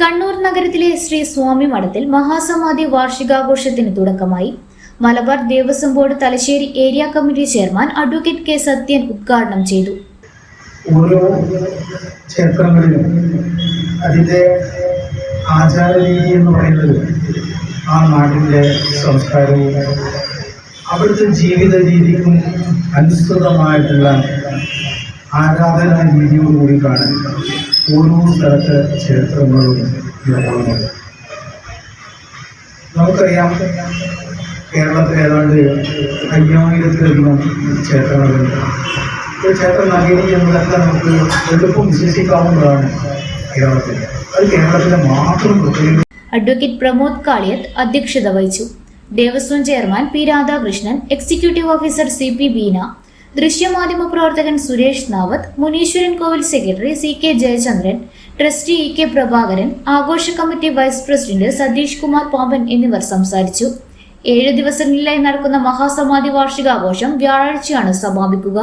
കണ്ണൂർ നഗരത്തിലെ ശ്രീ സ്വാമി മഠത്തിൽ മഹാസമാധി വാർഷികാഘോഷത്തിന് തുടക്കമായി. Malabar Devaswom board Thalassery area committee chairman advocate K Sathyan ഉദ്ഘാടനം ചെയ്തു. ഓരോ ക്ഷേത്രങ്ങളിലും ആചാരരീതി എന്ന് പറയുന്നത് ആ നാടിന്റെ സംസ്കാരവും അവിടുത്തെ ജീവിത രീതിക്കും അനുസൃതമായിട്ടുള്ള ആരാധനാ രീതിയോടുകൂടി കാണാൻ ഓരോ സ്ഥലത്ത് ക്ഷേത്രങ്ങളും നിർമ്മാണം നമുക്കറിയാം കേരളത്തിൽ ഏതാണ്ട് അയ്യായിരത്തിലധികം ക്ഷേത്രങ്ങളുണ്ട്. ക്ഷേത്ര നഗരി എന്നതൊക്കെ നമുക്ക് എളുപ്പം വിശ്വസിക്കാവുന്നതാണ് കേരളത്തിൽ. അത് കേരളത്തിലെ മാത്രം പ്രത്യേക അഡ്വക്കേറ്റ് പ്രമോദ് കാളിയത്ത് അധ്യക്ഷത വഹിച്ചു. Devaswom chairman P Radhakrishnan executive officer C P Beena ദൃശ്യമാധ്യമ പ്രവർത്തകൻ Suresh Navath Muneeswaran Kovil secretary C K Jayachandran trustee E K Prabhakaran ആഘോഷ committee vice president Satheesh Kumar Pamban എന്നിവർ സംസാരിച്ചു. ഏഴ് ദിവസങ്ങളിലായി നടക്കുന്ന മഹാസമാധി വാർഷികാഘോഷം വ്യാഴാഴ്ചയാണ് സമാപിക്കുക.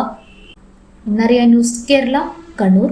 ന്യൂസ് കേരള കണ്ണൂർ.